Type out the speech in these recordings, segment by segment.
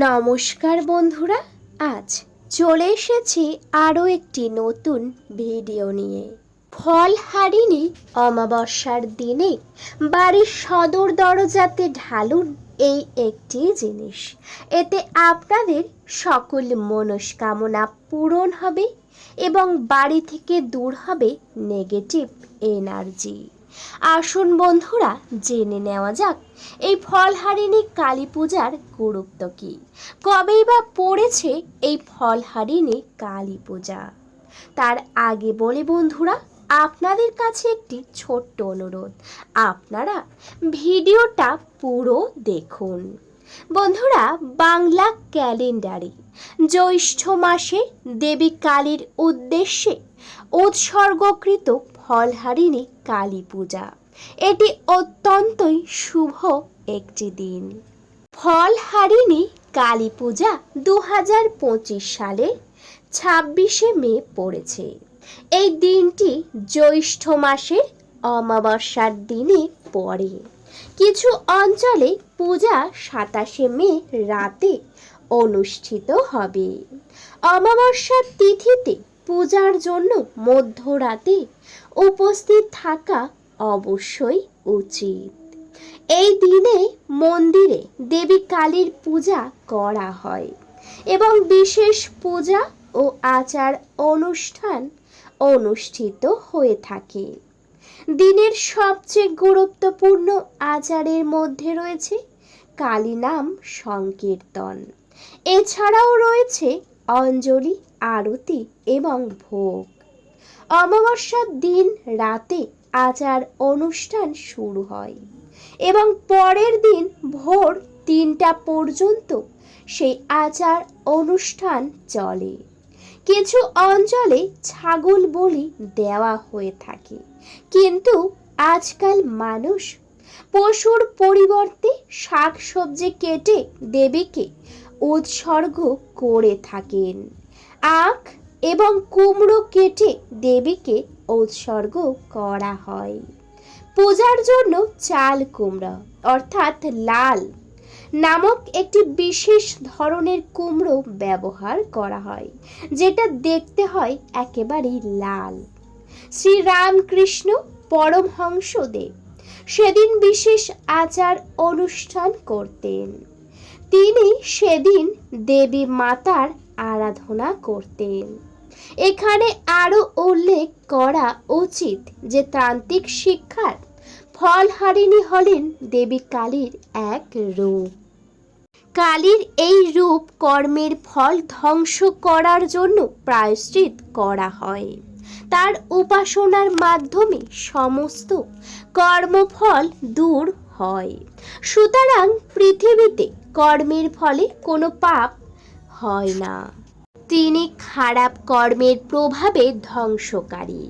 নমস্কার বন্ধুরা, আজ চলে এসেছি আরও একটি নতুন ভিডিও নিয়ে। ফল হারিনি অমাবস্যার দিনে, বাড়ির সদর দরজাতে ঢালুন এই একটি জিনিস। এতে আপনাদের সকল মনস্কামনা পূরণ হবে এবং বাড়ি থেকে দূর হবে নেগেটিভ এনার্জি আসুন বন্ধুরা, জেনে নেওয়া যাক, এই ফলহারিণী কালী পূজার গুরুত্ব কী? কবেই বা পড়েছে এই ফলহারিণী কালী পূজা? তার আগে বলে বন্ধুরা, আপনাদের কাছে একটি ছোট্ট অনুরোধ। আপনারা ভিডিওটা পুরো দেখুন। বন্ধুরা, বাংলা ক্যালেন্ডারে জ্যৈষ্ঠ মাসে দেবী কালীর উদ্দেশ্যে উৎসর্গকৃত ফলহারিণী কালী পূজা। এটি অত্যন্তই শুভ একটি দিন। ফলহারিণী কালী পূজা দু হাজার পঁচিশ সালে ছাব্বিশে মে পড়েছে। এই দিনটি জ্যৈষ্ঠ মাসের অমাবস্যার দিনে পড়ে। কিছু অঞ্চলে পূজা সাতাশে মে রাতে অনুষ্ঠিত হবে। অমাবস্যার তিথিতে পূজার জন্য মধ্যরাতে উপস্থিত থাকা অবশ্যই উচিত। এই দিনে মন্দিরে দেবী কালীর পূজা করা হয় এবং বিশেষ পূজা ও আচার অনুষ্ঠান অনুষ্ঠিত হয়ে থাকে। দিনের সবচেয়ে গুরুত্বপূর্ণ আচারের মধ্যে রয়েছে কালী নাম সংকীর্তন। এছাড়াও রয়েছে অঞ্জলি আরতি এবং ভোগ। অমাবস্যার দিন রাতে আচার অনুষ্ঠান শুরু হয় এবং পরের দিন ভোর তিনটা পর্যন্ত সেই আচার অনুষ্ঠান চলে। কিছু অঞ্চলে ছাগল বলি দেওয়া হয়ে থাকে, কিন্তু আজকাল মানুষ পশুর পরিবর্তে শাক সবজি কেটে দেবীকে উৎসর্গ করে থাকেন। আখ এবং কুমড়ো কেটে দেবীকে উৎসর্গ করা হয়। পূজার জন্য চাল কুমড়া, অর্থাৎ লাল, নামক একটি বিশেষ ধরনের কুমড়ো ব্যবহার করা হয়, যেটা দেখতে হয় একেবারেই লাল। শ্রী রামকৃষ্ণ পরমহংসদেব সেদিন বিশেষ আচার অনুষ্ঠান করতেন। তিনি সেদিন দেবী মাতার আরাধনা করতেন। এখানে আরও উল্লেখ করা উচিত যে তান্ত্রিক শিক্ষার ফলহারিণী হলেন দেবী কালীর এক রূপ। কালীর এই রূপ কর্মের ফল ধ্বংস করার জন্য প্রায়শ্চিত করা হয়। তার উপাসনার মাধ্যমে সমস্ত কর্মফল দূর হয়। সুতরাং পৃথিবীতে কর্মের ফলে কোনো পাপ হয় না। তিনি খারাপ কর্মের প্রভাবে ধ্বংসকারী।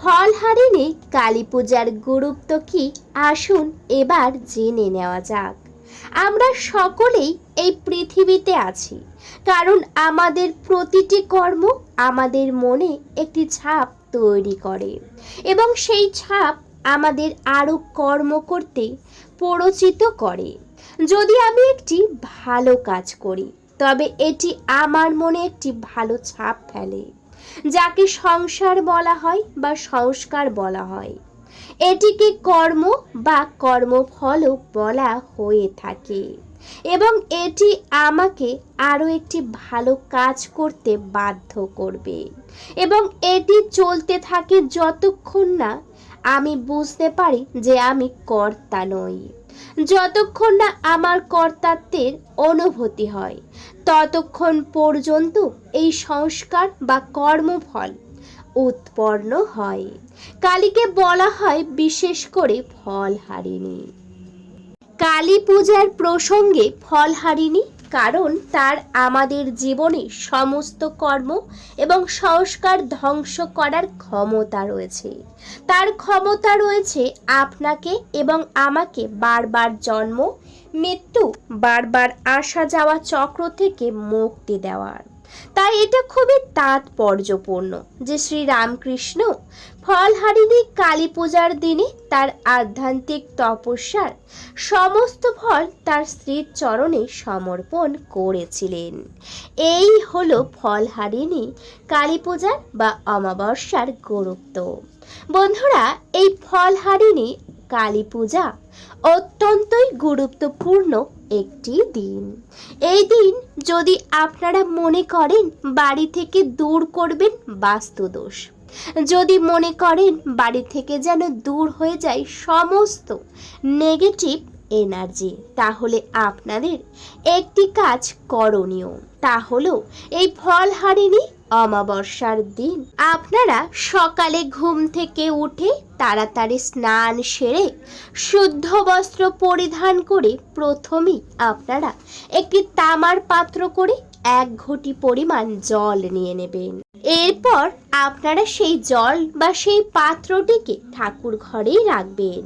ফলহারিণী কালী পূজার গুরুত্ব কি আসুন এবার জেনে নেওয়া যাক। আমরা সকলেই এই পৃথিবীতে আছি, কারণ আমাদের প্রতিটি কর্ম আমাদের মনে একটি ছাপ তৈরি করে এবং সেই ছাপ আমাদের আরও কর্ম করতে প্ররোচিত করে। যদি আমি একটি ভালো কাজ করি তবে এটি আমার মনে একটি ভালো ছাপ ফেলে, যাকে সংসার বলা হয় বা সংস্কার বলা হয়। এটিকে কর্ম বা কর্মফলও বলা হয়ে থাকে এবং এটি আমাকে আরও একটি ভালো কাজ করতে বাধ্য করবে এবং এটি চলতে থাকে যতক্ষণ না আমি বুঝতে পারি যে আমি কর্তা নই। যতক্ষণ না আমার কর্তাত্বের অনুভূতি হয়, ততক্ষণ পর্যন্ত এই সংস্কার বা কর্মফল উৎপন্ন হয়। কালীকে বলা হয় বিশেষ করে ফলহারিণী কালী পূজার প্রসঙ্গে ফলহারিণী কারণ তার আমাদের জীবনে সমস্ত কর্ম এবং সংস্কার ধ্বংস করার ক্ষমতা রয়েছে। তার ক্ষমতা রয়েছে আপনাকে এবং আমাকে বারবার জন্ম, মৃত্যু, বারবার আসা যাওয়া চক্র থেকে মুক্তি দেওয়ার। তাই এটা খুবই তাৎপর্যপূর্ণ যে শ্রী রামকৃষ্ণ ফলহারিণী কালী পূজার দিনে তার আধ্যাত্মিক তপস্যার সমস্ত ফল তার স্ত্রীর চরণে সমর্পণ করেছিলেন। এই হলো ফলহারিণী কালী পূজার বা অমাবস্যার গুরুত্ব। বন্ধুরা, এই ফলহারিণী কালী পূজা অত্যন্তই গুরুত্বপূর্ণ একটি দিন। এই দিন যদি আপনারা মনে করেন বাড়ি থেকে দূর করবেন বাস্তুদোষ। যদি মনে করেন বাড়ি থেকে যেন দূর হয়ে যায় সমস্ত নেগেটিভ এনার্জি, তাহলে আপনাদের একটি কাজ করণীয়। তা হলো এই ফল হারিনি অমাবস্যার দিন। আপনারা সকালে ঘুম থেকে উঠে তাড়াতাড়ি স্নান সেরে শুদ্ধ বস্ত্র পরিধান করে প্রথমেই আপনারা একটি তামার পাত্র করে এক ঘটি পরিমাণ জল নিয়ে নেবেন। এরপর আপনারা সেই জল বা সেই পাত্রটিকে ঠাকুর ঘরেই রাখবেন।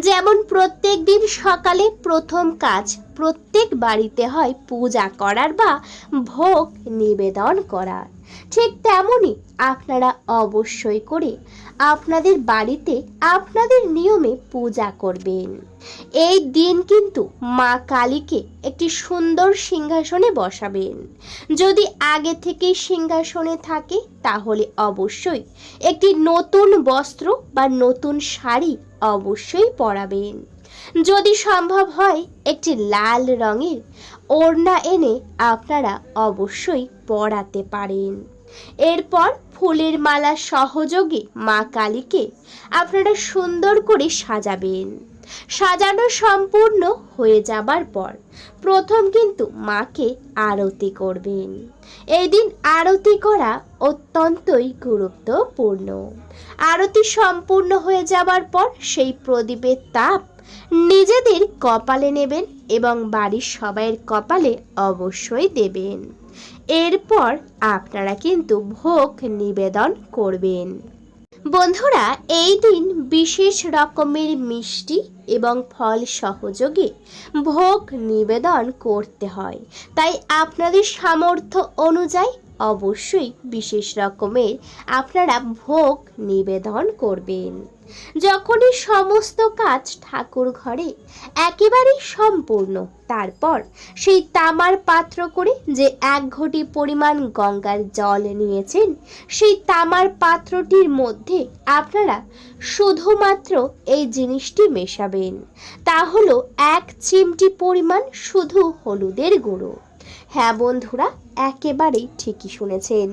যেমন প্রত্যেক দিন সকালে প্রথম কাজ প্রত্যেক বাড়িতে হয় পূজা করার বা ভোগ নিবেদন করার। ঠিক তেমনই আপনারা অবশ্যই করে আপনাদের বাড়িতে আপনাদের নিয়মে পূজা করবেন। এই দিন কিন্তু মা কালীকে একটি সুন্দর সিংহাসনে বসাবেন। যদি আগে থেকেই সিংহাসনে থাকে, তাহলে অবশ্যই একটি নতুন বস্ত্র বা নতুন শাড়ি অবশ্যই পরাবেন। যদি সম্ভব হয় একটি লাল রঙের ওড়না এনে আপনারা অবশ্যই পরাতে পারেন। এরপর ফুলের মালা সহযোগে মা কালীকে আপনারা সুন্দর করে সাজাবেন। সাজানো সম্পূর্ণ হয়ে যাবার পর প্রথম কিন্তু মাকে আরতি করবেন। এই দিন আরতি করা অত্যন্তই গুরুত্বপূর্ণ। আরতি সম্পূর্ণ হয়ে যাবার পর সেই প্রদীপের তাপ নিজেদের কপালে নেবেন এবং বাড়ির সবাইয়ের কপালে অবশ্যই দেবেন। এরপর আপনারা কিন্তু ভোগ নিবেদন করবেন। বন্ধুরা, এই দিন বিশেষ রকমের মিষ্টি এবং ফল সহযোগে ভোগ নিবেদন করতে হয়। তাই আপনাদের সামর্থ্য অনুযায়ী অবশ্যই বিশেষ রকমের আপনারা ভোগ নিবেদন করবেন। যখনই সমস্ত কাজ ঠাকুর ঘরে একেবারেই সম্পূর্ণ, তারপর সেই তামার পাত্র করে যে এক ঘটি পরিমাণ গঙ্গার জল নিয়েছেন, সেই তামার পাত্রটির মধ্যে আপনারা শুধুমাত্র এই জিনিসটি মেশাবেন। তা হলো এক চিমটি পরিমাণ শুধু হলুদের গুঁড়ো। হ্যাঁ বন্ধুরা, একেবারেই ঠিকই শুনেছেন।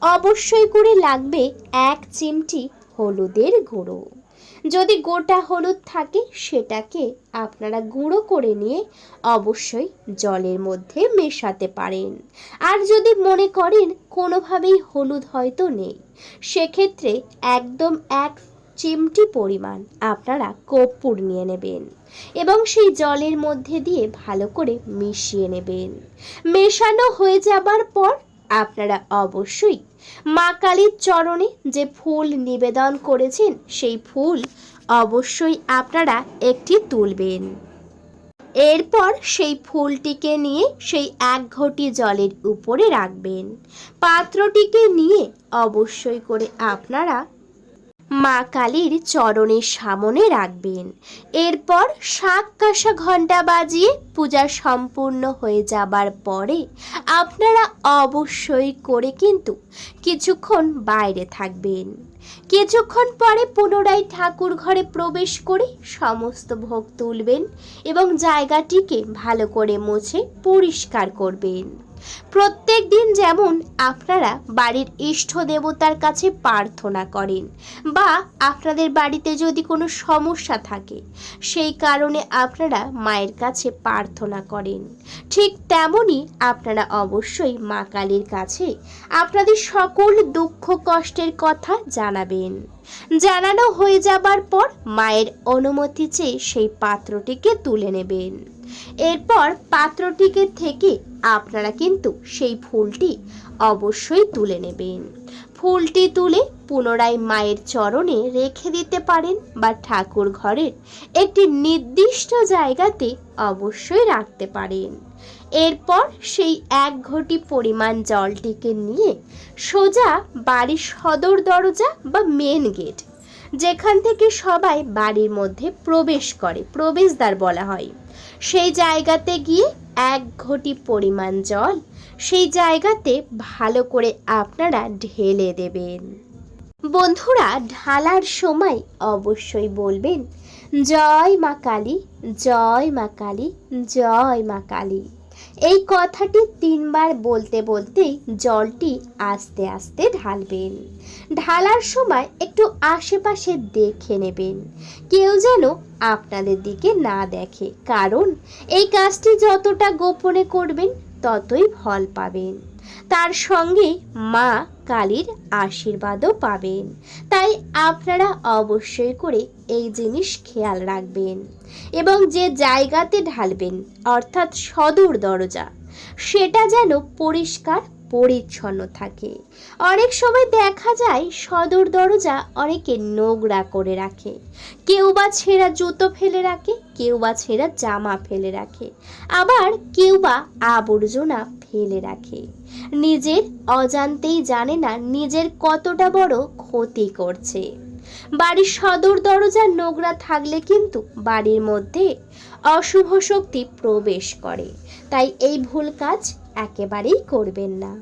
অবশ্যই করে লাগবে এক চিমটি হলুদের গুঁড়ো। যদি গোটা হলুদ থাকে, সেটাকে আপনারা গুঁড়ো করে নিয়ে অবশ্যই জলের মধ্যে মেশাতে পারেন। আর যদি মনে করেন কোনোভাবেই হলুদ হয়তো নেই, সেক্ষেত্রে একদম এক চিমটি পরিমাণ আপনারা কর্পূর নিয়ে নেবেন এবং সেই জলের মধ্যে দিয়ে ভালো করে মিশিয়ে নেবেন। মেশানো হয়ে যাবার পর আপনারা অবশ্যই মা কালীর চরণে যে ফুল নিবেদন করেছেন, সেই ফুল অবশ্যই আপনারা একটি তুলবেন। এরপর সেই ফুলটিকে নিয়ে সেই এক ঘটি জলের উপরে রাখবেন। পাত্রটিকে নিয়ে অবশ্যই করে আপনারা মা কালীর চরণের সামনে রাখবেন। এরপর শাক কাঁসা ঘণ্টা বাজিয়ে পূজা সম্পূর্ণ হয়ে যাবার পরে আপনারা অবশ্যই করে কিন্তু কিছুক্ষণ বাইরে থাকবেন। কিছুক্ষণ পরে পুনরায় ঠাকুর ঘরে প্রবেশ করে সমস্ত ভোগ তুলবেন এবং জায়গাটিকে ভালো করে মুছে পরিষ্কার করবেন। প্রত্যেক দিন যেমন আপনারা বাড়ির ইষ্ট দেবতার কাছে প্রার্থনা করেন বা আপনাদের বাড়িতে যদি কোনো সমস্যা থাকে, সেই কারণে আপনারা মায়ের কাছে প্রার্থনা করেন। ঠিক তেমনই আপনারা অবশ্যই মা কালীর কাছে আপনাদের সকল দুঃখ কষ্টের কথা জানাবেন। জানানো হয়ে যাবার পর মায়ের অনুমতি চেয়ে সেই পাত্রটিকে তুলে নেবেন। এরপর পাত্রটিকে থেকে আপনারা কিন্তু সেই ফুলটি অবশ্যই তুলে নেবেন। ফুলটি তুলে পুনরায় মায়ের চরণে রেখে দিতে পারেন বা ঠাকুর ঘরের একটি নির্দিষ্ট জায়গাতে অবশ্যই রাখতে পারেন। এরপর সেই এক ঘটি পরিমাণ জলটিকে নিয়ে সোজা বাড়ির সদর দরজা বা মেন গেট যেখান থেকে সবাই বাড়ির মধ্যে প্রবেশ করে, প্রবেশদ্বার বলা হয়। সেই জায়গাতে গিয়ে এক ঘটি পরিমাণ জল, সেই জায়গাতে ভালো করে আপনারা ঢেলে দেবেন। বন্ধুরা, ঢালার সময় অবশ্যই বলবেন, জয় মা কালী, জয় মা কালী, জয় মা কালী। এই কথাটি তিনবার বলতে বলতেই জলটি আস্তে আস্তে ঢালবেন। ঢালার সময় একটু আশেপাশে দেখে নেবেন। কেউ যেন আপনাদের দিকে না দেখে, কারণ এই কাজটি যতটা গোপনে করবেন ততই ফল পাবেন। তার সঙ্গে মা কালীর আশীর্বাদও পাবেন। তাই আপনারা অবশ্যই করে এই জিনিস খেয়াল রাখবেন এবং যে জায়গাতে ঢালবেন, অর্থাৎ সদর দরজা, সেটা যেন পরিষ্কার পরিচ্ছন্ন থাকে। অনেক সময় দেখা যায় সদর দরজা অনেকে নোংরা করে রাখে। কেউ বা ছেঁড়া জুতো ফেলে রাখে, কেউ বা ছেঁড়া জামা ফেলে রাখে। আবার কেউ বা আবর্জনা ফেলে রাখে। নিজের অজান্তেই জানে না নিজের কতটা বড় ক্ষতি করছে। বাড়ির সদর দরজা নোংরা থাকলে কিন্তু বাড়ির মধ্যে অশুভ শক্তি প্রবেশ করে। তাই এই ভুল কাজ একেবারেই করবেন না।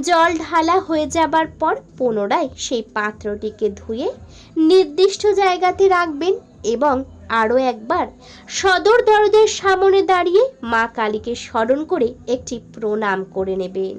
জল ঢালা হয়ে যাবার পর পুনরায় সেই পাত্রটিকে ধুয়ে নির্দিষ্ট জায়গাতে রাখবেন এবং আরও একবার সদর দরদের সামনে দাঁড়িয়ে মা কালীকে স্মরণ করে একটি প্রণাম করে নেবেন।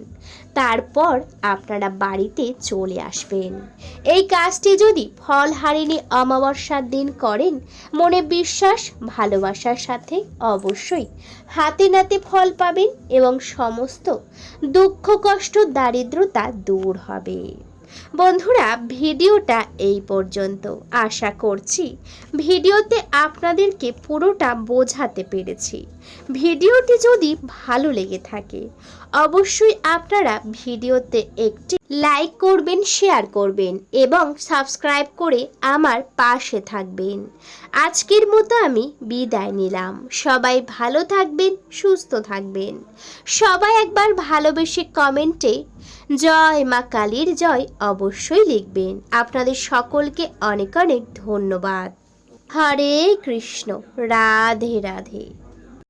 তারপর আপনারা বাড়িতে চলে আসবেন। এই কাজটি যদি ফল হারিনি অমাবস্যার দিন করেন, মনে বিশ্বাস, ভালোবাসার সাথে অবশ্যই হাতে নাতে ফল পাবেন এবং সমস্ত দুঃখ, কষ্ট, দারিদ্রতা দূর হবে। বন্ধুরা, ভিডিওটা এই পর্যন্ত। আশা করছি ভিডিওতে আপনাদেরকে পুরোটা বোঝাতে পেরেছি। ভিডিওটি যদি ভালো লেগে থাকে, অবশ্যই আপনারা ভিডিওতে একটি লাইক করবেন, শেয়ার করবেন এবং সাবস্ক্রাইব করে আমার পাশে থাকবেন। আজকের মতো আমি বিদায় নিলাম। সবাই ভালো থাকবেন, সুস্থ থাকবেন। সবাই একবার ভালোবেসে কমেন্টে জয় মা কালীর জয় অবশ্যই লিখবেন। আপনাদের সকলকে অনেক অনেক ধন্যবাদ। হরে কৃষ্ণ, রাধে রাধে।